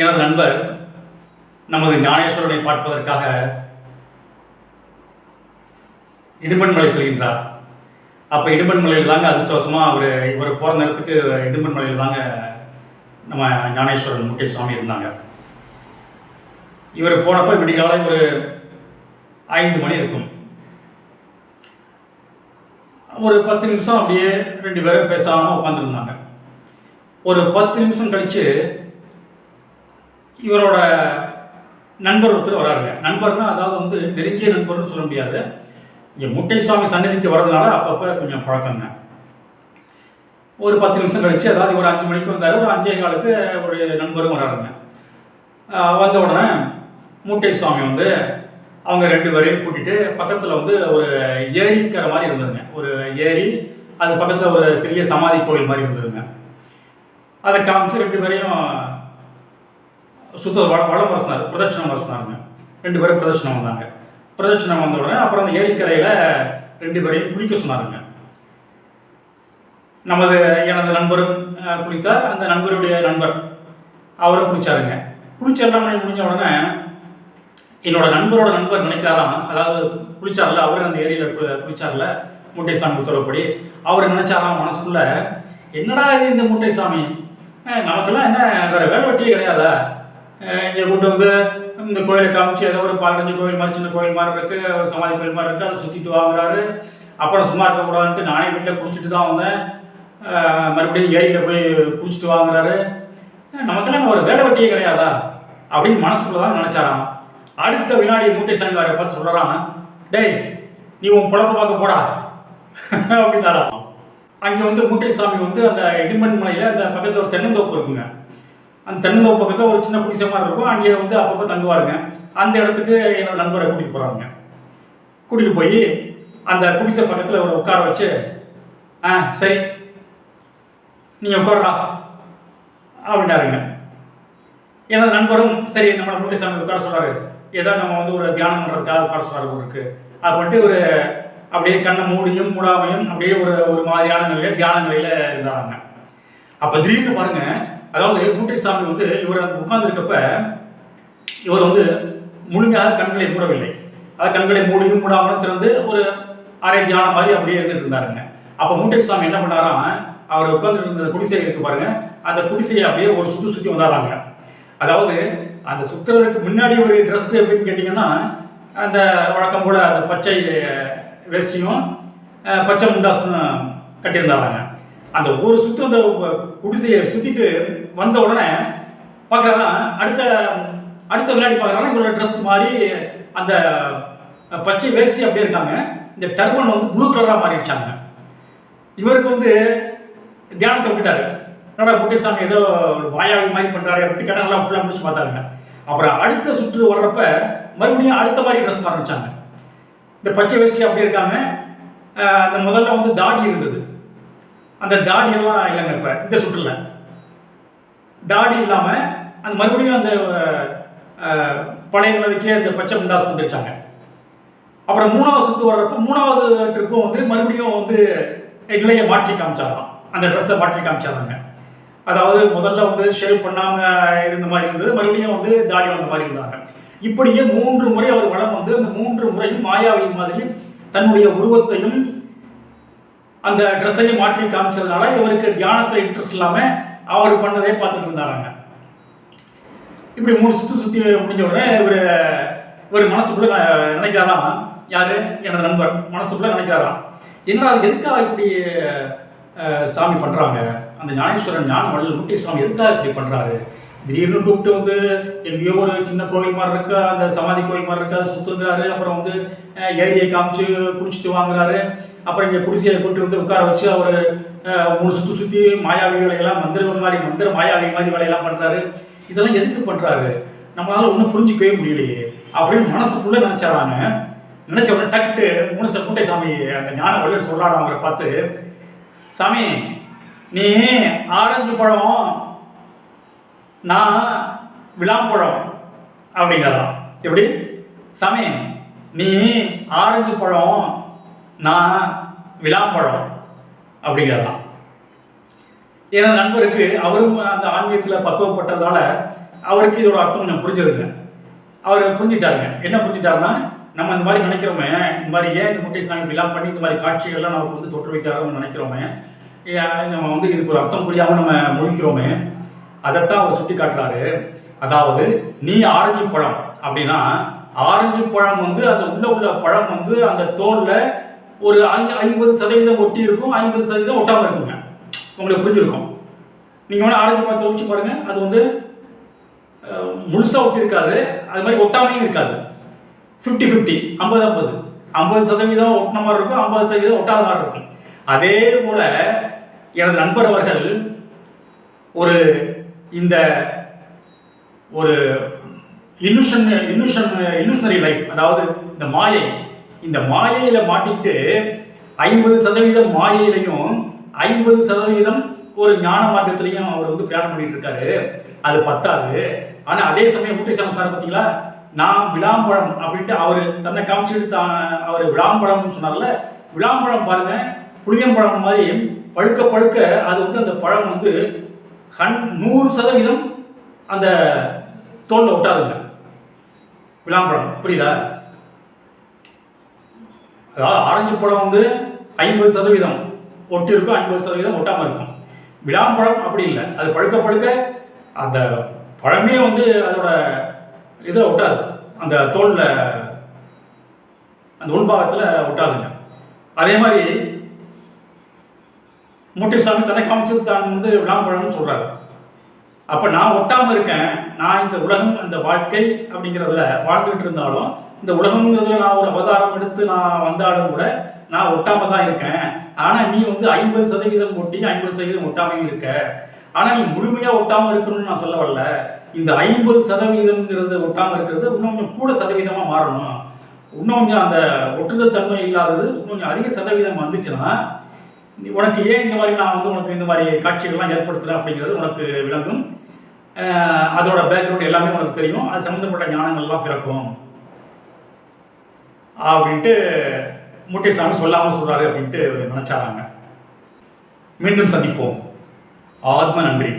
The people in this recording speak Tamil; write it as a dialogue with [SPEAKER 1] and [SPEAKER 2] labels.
[SPEAKER 1] எனது நண்பர் நமது ஞானேஸ்வரனை பார்ப்பதற்காக இடும்பன்மலை செல்கின்றார். அப்போ இடும்பன்மலையில் தாங்க அதிர்ஷ்டவசமாக அவர் இவர் போகிற நேரத்துக்கு இடும்பன்மலையில் தாங்க நம்ம ஞானேஸ்வரன் முகேஷ் சுவாமி இருந்தாங்க. இவர் போனப்போ விடிகாலை ஒரு ஐந்து மணி இருக்கும். ஒரு பத்து நிமிஷம் அப்படியே ரெண்டு பேரும் பேசாமல் உட்காந்துருந்தாங்க ஒரு பத்து நிமிஷம் கழிச்சு இவரோட நண்பர் ஒருத்தர் வராருங்க. நண்பர்னா அதாவது வந்து நெருங்கிய நண்பர்னு சொல்ல முடியாது. இங்கே முட்டை சுவாமி சன்னதிக்கு வர்றதுனால அப்பப்போ கொஞ்சம் பழக்கங்க. ஒரு பத்து நிமிஷம் கழிச்சு அதாவது ஒரு அஞ்சு மணிக்கு வந்தார். ஒரு அஞ்சே காலுக்கு ஒரு நண்பரும் வராருங்க. வந்த உடனே மூட்டை சுவாமி வந்து அவங்க ரெண்டு பேரையும் கூட்டிட்டு பக்கத்தில் வந்து ஒரு ஏரிக்கிற மாதிரி இருந்ததுங்க. ஒரு ஏரி அது பக்கத்தில் ஒரு சிறிய சமாதி கோயில் மாதிரி இருந்ததுங்க. அதை காமிச்சு ரெண்டு பேரையும் சுத்த வள வளம் வரசினார் சொன்னார் பிரதட்சணம் வர ரெண்டு பேரும் பிரதட்சணம் வந்தாங்க. பிரதட்சணம் வந்த உடனே அப்புறம் அந்த ஏரிக்கரையில் ரெண்டு பேரையும் குளிக்க சொன்னாருங்க. நமது எனது நண்பரும் குளித்தார். அந்த நண்பருடைய நண்பர் அவரும் குளிச்சாருங்க. குளிச்ச எல்லாம் முடிஞ்ச உடனே என்னோட நண்பரோட நண்பர் நினைக்கிறாராம் அதாவது குளிச்சார்ல அவரும் அந்த ஏரியில் குளிச்சார்ல மூட்டை சாமி உத்தரவுப்படி அவர் நினைச்சாராம் மனசுக்குள்ள என்னடா இது இந்த மூட்டை சாமி நமக்கெல்லாம் என்ன வேற வேலை வெட்டியே கிடையாதா? இங்கே கூட்டு வந்து இந்த கோயிலை காமிச்சு ஏதோ ஒரு பதினஞ்சு கோயில் மாதிரி சின்ன கோயில் மாதிரி இருக்கு ஒரு சமாதி கோயில் மாதிரி இருக்கு அதை சுற்றிட்டு வாங்குறாரு. அப்புறம் சும்மா இருக்கக்கூடாதுன்ட்டு நானே வீட்டில் குடிச்சிட்டு தான் வந்தேன். மறுபடியும் ஏரியில் போய் குடிச்சிட்டு வாங்குறாரு. நமக்கெல்லாம் ஒரு வேலை வெட்டியே கிடையாதா? அப்படின்னு மனசுக்குள்ள தான் நினச்சாராம். அடுத்த வினாடி மூட்டை சாமியாரை பார்த்து சொல்கிறான் டேய் நீ உன் புழப்ப பார்க்க போடா. அப்படின்னாராம். அங்கே வந்து மூட்டை சாமி வந்து அந்த இடிமண் மலையில் அந்த பக்கத்தில் ஒரு தென்னந்தோப்பு இருக்குங்க. அந்த தென்னந்தோப்பு பக்கத்தில் ஒரு சின்ன குடிசை மாதிரி இருக்கும். அங்கே வந்து அப்பப்போ தங்குவாருங்க. அந்த இடத்துக்கு என்னோட நண்பரை கூட்டிகிட்டு போகிறாங்க கூட்டிகிட்டு போய் அந்த குடிசை பக்கத்தில் ஒரு உட்கார வச்சு ஆ சரி. நீங்கள் உட்காரா அப்படின்னாருங்க. எனது நண்பரும் சரி நம்ம மூட்டை சாமி உட்கார சொல்கிறாரு ஏதோ நம்ம வந்து ஒரு தியானம் பண்ணுறதுக்காக உட்கார சொல்கிறாரு போல அது பண்ணிட்டு ஒரு அப்படியே கண்ணை மூடியும் மூடாமையும் அப்படியே ஒரு ஒரு மாதிரியான நிலையில் தியான நிலையில் இருந்தாங்க அப்போ திடீர்னு பாருங்கள் அதாவது மூட்டை சாமி வந்து இவர் உட்கார்ந்துருக்கப்ப இவர் வந்து முழுமையாக கண்களை மூடவில்லை. அது கண்களை மூடியும் மூடாமலும் திறந்து ஒரு அரை தியானம் மாதிரி அப்படியே இருந்துட்டு இருந்தாருங்க. அப்போ மூட்டை சாமி என்ன பண்ணாராம்? அவர் உட்கார்ந்துட்டு இருந்த குடிசை இருக்கு பாருங்க. அந்த குடிசையை அப்படியே ஒரு சுற்றி சுற்றி வந்தாராங்க. அதாவது அந்த சுற்றுறதுக்கு முன்னாடி ஒரு ட்ரெஸ் எப்படின்னு கேட்டிங்கன்னா அந்த வழக்கம் போல அந்த பச்சை வேஷ்டியும் பச்சை முண்டாசும் கட்டியிருந்தாராங்க. அந்த ஒரு சுற்று அந்த குடிசையை சுற்றிட்டு வந்த உடனே பார்க்கறதா அடுத்த அடுத்த விளையாடி பார்க்குறாங்க இவரோட ட்ரெஸ் மாதிரி அந்த பச்சை வேஷ்டி அப்படியே இருக்காங்க. இந்த டர்பன் வந்து ப்ளூ கலராக மாறிடுச்சாங்க இவருக்கு வந்து தியானத்தை விட்டுட்டாரு. என்னடா குட்டிசாமி ஏதோ வாயாவி மாதிரி பண்றாரு அப்படின்னு கடனெல்லாம் ஃபுல்லாக முடிச்சு பார்த்தாருங்க. அப்புறம் அடுத்த சுற்று வர்றப்ப மறுபடியும் அடுத்த மாதிரி ட்ரெஸ் மாறிச்சாங்க இந்த பச்சை வேஷ்டி அப்படியே இருக்காங்க அந்த முதல்ல வந்து தாடி இருந்தது. அந்த தாடி எல்லாம் இல்லைங்க இப்போ இந்த சுற்றுல தாடி இல்லாமல் அந்த மறுபடியும் அந்த பழைய நிலைக்கே அந்த பச்சை முண்டாசு வந்துருச்சாங்க. அப்புறம் மூணாவது சுற்று வர்றப்ப மூணாவது ட்ரிப்பும் வந்து மறுபடியும் வந்து நிலையை மாற்றி காமிச்சாராம் அந்த ட்ரெஸ்ஸை மாற்றி காமிச்சாராங்க அதாவது முதல்ல வந்து ஷேவ் பண்ணாம இருந்த மாதிரி இருந்தது மறுபடியும் வந்து தாடி வந்த மாதிரி இருந்தாங்க. இப்படியே மூன்று முறை அவர் வளம் வந்து அந்த மூன்று முறையும் மாயாவி மாதிரி தன்னுடைய உருவத்தையும் அந்த ட்ரெஸ்ஸையும் மாற்றி காமிச்சதுனால இவருக்கு தியானத்தில் இன்ட்ரெஸ்ட் இல்லாமல் அவர் பண்ணதே பார்த்துட்டு இருந்தாராங்க. இப்படி மூணு சுற்றி சுற்றி முடிஞ்ச உடனே இவர் இவர் மனசுக்குள்ள ந- நினைக்கிறாராம் யாரு? எனது நண்பர். மனசுக்குள்ள நினைக்கிறாராம் என்ன அது எதுக்காக இப்படி சாமி பண்ணுறாங்க அந்த ஞானேஸ்வரன் ஞான வள்ளல் முட்டி சுவாமி எதுக்காக இப்படி பண்ணுறாரு திடீர்னு கூப்பிட்டு வந்து எங்கேயோ ஒரு சின்ன கோயில் மாதிரி இருக்கு அந்த சமாதி கோயில் மாதிரி இருக்கா சுத்துங்கிறாரு. அப்புறம் வந்து ஏரியை காமிச்சு குடிச்சிட்டு வாங்குறாரு. அப்புறம் இங்கே குடிசையை கூப்பிட்டு வந்து உட்கார வச்சு அவர் மூணு சுற்றி சுற்றி மாயாவி வேலையெல்லாம் மந்திரம் மாதிரி மந்திர மாயாவி மாதிரி வேலையெல்லாம் பண்ணுறாரு இதெல்லாம் எதுக்கு பண்ணுறாரு நம்மளால ஒன்றும் புரிஞ்சுக்கவே முடியலையே. அப்படின்னு மனசுக்குள்ளே நினச்சாராங்க நினச்ச உடனே டக்கு மூணு மூட்டை சாமி அந்த ஞான வள்ளுவர் சொல்றாரு அவங்களை பார்த்து சாமி நீ ஆரஞ்சு பழம் நான் விளாம்பழம் அப்படிங்கிறதாம். எப்படி? சாமி நீ ஆரஞ்சு பழம் நான் விளாம்பழம் அப்படிங்கிறதாம். எனது நண்பருக்கு அவரும் அந்த ஆன்மீகத்தில் பக்குவப்பட்டதால் அவருக்கு இதோட அர்த்தம் கொஞ்சம் புரிஞ்சதுங்க. அவர் புரிஞ்சிட்டாருங்க. என்ன புரிஞ்சிட்டாருன்னா நம்ம இந்த மாதிரி நினைக்கிறோமே இந்த மாதிரி ஏன் இந்த முட்டை சாமி விழா பண்ணி இந்த மாதிரி காட்சிகள்லாம் நமக்கு வந்து தொற்று வைக்கிறாங்கன்னு நினைக்கிறோமே நம்ம வந்து இதுக்கு ஒரு அர்த்தம் புரியாமல் நம்ம முழிக்கிறோமே அதைத்தான் அவர் சுட்டி காட்டுறாரு அதாவது நீ ஆரஞ்சு பழம். அப்படின்னா ஆரஞ்சு பழம் வந்து அந்த உள்ள உள்ள பழம் வந்து அந்த தோல்ல ஒரு ஐ- ஐம்பது சதவீதம் ஒட்டி இருக்கும் ஐம்பது சதவீதம் ஒட்டாமல் இருக்குங்க. உங்களுக்கு புரிஞ்சிருக்கும். நீங்க வேணா ஆரஞ்சு பழத்தை ஒழிச்சு பாருங்க. அது வந்து முழுசாக முழுசா ஒட்டி இருக்காது. அது மாதிரி ஒட்டாமையும் இருக்காது. ஃபிஃப்டி ஃபிஃப்டி ஐம்பது ஐம்பது. ஐம்பது சதவீதம் ஒட்டின மாதிரி இருக்கும் ஐம்பது சதவீதம் ஒட்டாத மாதிரி இருக்கும். அதே போல எனது நண்பர் அவர்கள் ஒரு இந்த ஒரு இன்னுஷன் இன்னுஷன் இன்னுஷனரி லைஃப் அதாவது இந்த மாயை இந்த மாயையில மாட்டிக்கிட்டு ஐம்பது சதவீதம் மாயையிலையும் ஐம்பது சதவீதம் ஒரு ஞான மார்க்கத்திலையும் அவர் வந்து பிரயாணம் பண்ணிட்டு இருக்காரு. அது பத்தாது. ஆனா அதே சமயம் முட்டை சமஸ்தானம் பார்த்தீங்களா நான் விளாம்பழம் அப்படின்ட்டு அவர் தன்னை காமிச்சிட்டு தான் அவர் விளாம்பழம்னு சொன்னார்ல விளாம்பழம் பாருங்க புளியம்பழம் மாதிரி பழுக்க பழுக்க அது வந்து அந்த பழம் வந்து ஹன் நூறு சதவீதம் அந்த தோல்ல ஒட்டாதுங்க. விளாம்பழம் புரியுதா? அதாவது ஆரஞ்சு பழம் வந்து ஐம்பது சதவீதம் ஒட்டி இருக்கும் ஐம்பது சதவீதம் ஒட்டாமல் இருக்கும். விளாம்பழம் அப்படி இல்லை. அது பழுக்க பழுக்க அந்த பழமே வந்து அதோட இதில் ஒட்டாது. அந்த தோலில் அந்த உள்பாகத்தில் ஒட்டாதுங்க. அதே மாதிரி முட்டைசாமி தன்னை காமிச்சது தான் வந்து விளாம்பழம்னு சொல்கிறாரு அப்போ நான் ஒட்டாமல் இருக்கேன் நான் இந்த உலகம் அந்த வாழ்க்கை அப்படிங்கிறதுல வாழ்ந்துகிட்டு இருந்தாலும் இந்த உலகங்கிறதுல நான் ஒரு அவதாரம் எடுத்து நான் வந்தாலும் கூட நான் ஒட்டாம தான் இருக்கேன். ஆனால் நீ வந்து ஐம்பது சதவீதம் ஒட்டி ஐம்பது சதவீதம் ஒட்டாமையும் இருக்க. ஆனால் நீ முழுமையாக ஒட்டாமல் இருக்கணும்னு நான் சொல்ல வரல. இந்த ஐம்பது சதவீதம்ங்கிறது ஒட்டாமல் இருக்கிறது இன்னும் கொஞ்சம் கூட சதவீதமாக மாறணும். இன்னும் கொஞ்சம் அந்த ஒட்டுதல் தன்மை இல்லாதது இன்னும் கொஞ்சம் அதிக சதவீதம் வந்துச்சுன்னா உனக்கு ஏன் இந்த மாதிரி நான் வந்து உனக்கு இந்த மாதிரி காட்சிகள்லாம் ஏற்படுத்துகிறேன் அப்படிங்கிறது உனக்கு விளங்கும். அதோட பேக்ரவுண்ட் எல்லாமே உனக்கு தெரியும். அது சம்மந்தப்பட்ட ஞானங்கள்லாம் பிறக்கும். அப்படின்ட்டு முட்டைசாமி சொல்லாமல் சொல்கிறாரு அப்படின்ட்டு நினச்சாராங்க மீண்டும் சந்திப்போம். ஆத்ம நன்றி.